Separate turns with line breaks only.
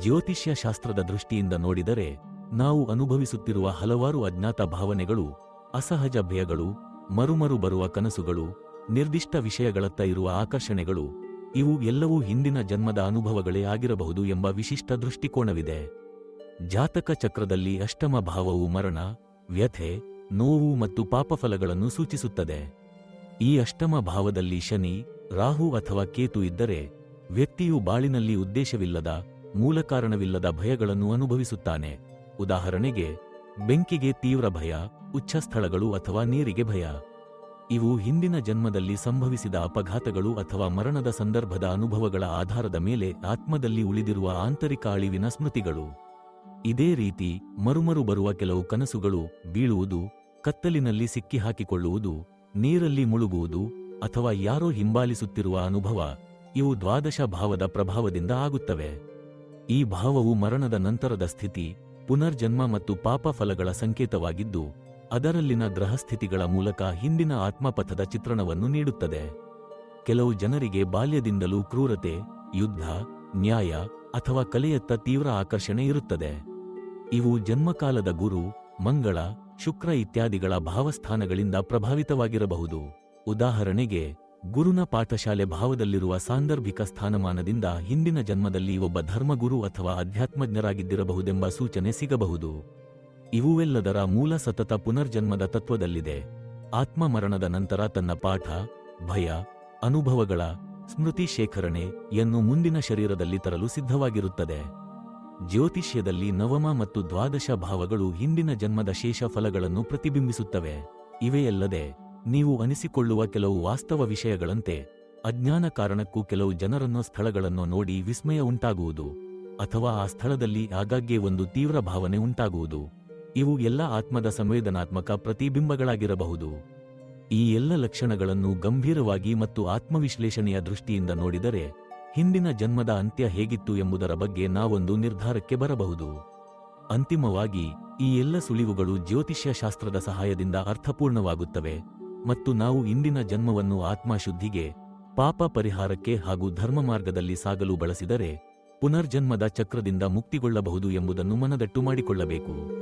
ಜ್ಯೋತಿಷ್ಯ ಶಾಸ್ತ್ರದ ದೃಷ್ಟಿಯಿಂದ ನೋಡಿದರೆ, ನಾವು ಅನುಭವಿಸುತ್ತಿರುವ ಹಲವಾರು ಅಜ್ಞಾತ ಭಾವನೆಗಳು, ಅಸಹಜ ಭಯಗಳು, ಮರುಮರು ಬರುವ ಕನಸುಗಳು, ನಿರ್ದಿಷ್ಟ ವಿಷಯಗಳತ್ತ ಇರುವ ಆಕರ್ಷಣೆಗಳು, ಇವು ಎಲ್ಲವೂ ಹಿಂದಿನ ಜನ್ಮದ ಅನುಭವಗಳೇ ಆಗಿರಬಹುದು ಎಂಬ ವಿಶಿಷ್ಟ ದೃಷ್ಟಿಕೋನವಿದೆ. ಜಾತಕ ಚಕ್ರದಲ್ಲಿ ಅಷ್ಟಮ ಭಾವವು ಮರಣ, ವ್ಯಥೆ, ನೋವು ಮತ್ತು ಪಾಪಫಲಗಳನ್ನು ಸೂಚಿಸುತ್ತದೆ. ಈ ಅಷ್ಟಮ ಭಾವದಲ್ಲಿ ಶನಿ, ರಾಹು ಅಥವಾ ಕೇತು ಇದ್ದರೆ ವ್ಯಕ್ತಿಯು ಬಾಳಿನಲ್ಲಿ ಉದ್ದೇಶವಿಲ್ಲದ ಮೂಲ ಕಾರಣವಿಲ್ಲದ ಭಯಗಳನ್ನು ಅನುಭವಿಸುತ್ತಾನೆ. ಉದಾಹರಣೆಗೆ, ಬೆಂಕಿಗೆ ತೀವ್ರ ಭಯ ಉಚ್ಛಸ್ಥಳಗಳು ಅಥವಾ ನೀರಿಗೆ ಭಯ. ಇವು ಹಿಂದಿನ ಜನ್ಮದಲ್ಲಿ ಸಂಭವಿಸಿದ ಅಪಘಾತಗಳು ಅಥವಾ ಮರಣದ ಸಂದರ್ಭದ ಅನುಭವಗಳ ಆಧಾರದ ಮೇಲೆ ಆತ್ಮದಲ್ಲಿ ಉಳಿದಿರುವ ಆಂತರಿಕ ಅಳಿವಿನ ಸ್ಮೃತಿಗಳು. ಇದೇ ರೀತಿ, ಮರುಮರು ಬರುವ ಕೆಲವು ಕನಸುಗಳು ಬೀಳುವುದು, ಕತ್ತಲಿನಲ್ಲಿ ಸಿಕ್ಕಿಹಾಕಿಕೊಳ್ಳುವುದು, ನೀರಲ್ಲಿ ಮುಳುಗುವುದು ಅಥವಾ ಯಾರೋ ಹಿಂಬಾಲಿಸುತ್ತಿರುವ ಅನುಭವ, ಇವು ದ್ವಾದಶ ಭಾವದ ಪ್ರಭಾವದಿಂದ ಆಗುತ್ತವೆ. ಈ ಭಾವವು ಮರಣದ ನಂತರದ ಸ್ಥಿತಿ, ಪುನರ್ಜನ್ಮ ಮತ್ತು ಪಾಪ ಫಲಗಳ ಸಂಕೇತವಾಗಿದ್ದು, ಅದರಲ್ಲಿನ ಗ್ರಹಸ್ಥಿತಿಗಳ ಮೂಲಕ ಹಿಂದಿನ ಆತ್ಮಪಥದ ಚಿತ್ರಣವನ್ನು ನೀಡುತ್ತದೆ. ಕೆಲವು ಜನರಿಗೆ ಬಾಲ್ಯದಿಂದಲೂ ಕ್ರೂರತೆ, ಯುದ್ಧ, ನ್ಯಾಯ ಅಥವಾ ಕಲೆಯತ್ತ ತೀವ್ರ ಆಕರ್ಷಣೆ ಇರುತ್ತದೆ. ಇವು ಜನ್ಮಕಾಲದ ಗುರು, ಮಂಗಳ, ಶುಕ್ರ ಇತ್ಯಾದಿಗಳ ಭಾವಸ್ಥಾನಗಳಿಂದ ಪ್ರಭಾವಿತವಾಗಿರಬಹುದು. ಉದಾಹರಣೆಗೆ ಗುರುನ ಪಾಠಶಾಲೆ ಭಾವದಲ್ಲಿರುವ ಸಾಂದರ್ಭಿಕ ಸ್ಥಾನಮಾನದಿಂದ ಹಿಂದಿನ ಜನ್ಮದಲ್ಲಿ ಒಬ್ಬ ಧರ್ಮಗುರು ಅಥವಾ ಅಧ್ಯಾತ್ಮಜ್ಞರಾಗಿದ್ದಿರಬಹುದೆಂಬ ಸೂಚನೆ ಸಿಗಬಹುದು. ಇವುವೆಲ್ಲದರ ಮೂಲ ಸತತ ಪುನರ್ಜನ್ಮದ ತತ್ವದಲ್ಲಿದೆ. ಆತ್ಮ ಮರಣದ ನಂತರ ತನ್ನ ಪಾಠ, ಭಯ, ಅನುಭವಗಳ ಸ್ಮೃತಿ ಶೇಖರಣೆ ಯನ್ನು ಮುಂದಿನ ಶರೀರದಲ್ಲಿ ತರಲು ಸಿದ್ಧವಾಗಿರುತ್ತದೆ. ಜ್ಯೋತಿಷ್ಯದಲ್ಲಿ ನವಮ ಮತ್ತು ದ್ವಾದಶ ಭಾವಗಳು ಹಿಂದಿನ ಜನ್ಮದ ಶೇಷ ಫಲಗಳನ್ನು ಪ್ರತಿಬಿಂಬಿಸುತ್ತವೆ. ಇವೆಯಲ್ಲದೆ ನೀವು ಅನಿಸಿಕೊಳ್ಳುವ ಕೆಲವು ವಾಸ್ತವ ವಿಷಯಗಳಂತೆ, ಅಜ್ಞಾನ ಕಾರಣಕ್ಕೂ ಕೆಲವು ಜನರನ್ನು ಸ್ಥಳಗಳನ್ನು ನೋಡಿ ವಿಸ್ಮಯ ಉಂಟಾಗುವುದು, ಅಥವಾ ಆ ಸ್ಥಳದಲ್ಲಿ ಆಗಾಗ್ಗೆ ಒಂದು ತೀವ್ರ ಭಾವನೆ ಉಂಟಾಗುವುದು. ಇವು ಎಲ್ಲ ಆತ್ಮದ ಸಂವೇದನಾತ್ಮಕ ಪ್ರತಿಬಿಂಬಗಳಾಗಿರಬಹುದು. ಈ ಎಲ್ಲ ಲಕ್ಷಣಗಳನ್ನು ಗಂಭೀರವಾಗಿ ಮತ್ತು ಆತ್ಮವಿಶ್ಲೇಷಣೆಯ ದೃಷ್ಟಿಯಿಂದ ನೋಡಿದರೆ, ಹಿಂದಿನ ಜನ್ಮದ ಅಂತ್ಯ ಹೇಗಿತ್ತು ಎಂಬುದರ ಬಗ್ಗೆ ನಾವೊಂದು ನಿರ್ಧಾರಕ್ಕೆ ಬರಬಹುದು. ಅಂತಿಮವಾಗಿ, ಈ ಎಲ್ಲ ಸುಳಿವುಗಳು ಜ್ಯೋತಿಷ್ಯ ಶಾಸ್ತ್ರದ ಸಹಾಯದಿಂದ ಅರ್ಥಪೂರ್ಣವಾಗುತ್ತವೆ. ಮತ್ತು ನಾವು ಇಂದಿನ ಜನ್ಮವನ್ನು ಆತ್ಮಶುದ್ಧಿಗೆ, ಪಾಪ ಪರಿಹಾರಕ್ಕೆ ಹಾಗೂ ಧರ್ಮ ಮಾರ್ಗದಲ್ಲಿ ಸಾಗಲು ಬಳಸಿದರೆ ಪುನರ್ಜನ್ಮದ ಚಕ್ರದಿಂದ ಮುಕ್ತಿಗೊಳ್ಳಬಹುದು ಎಂಬುದನ್ನು ಮನದಟ್ಟು ಮಾಡಿಕೊಳ್ಳಬೇಕು.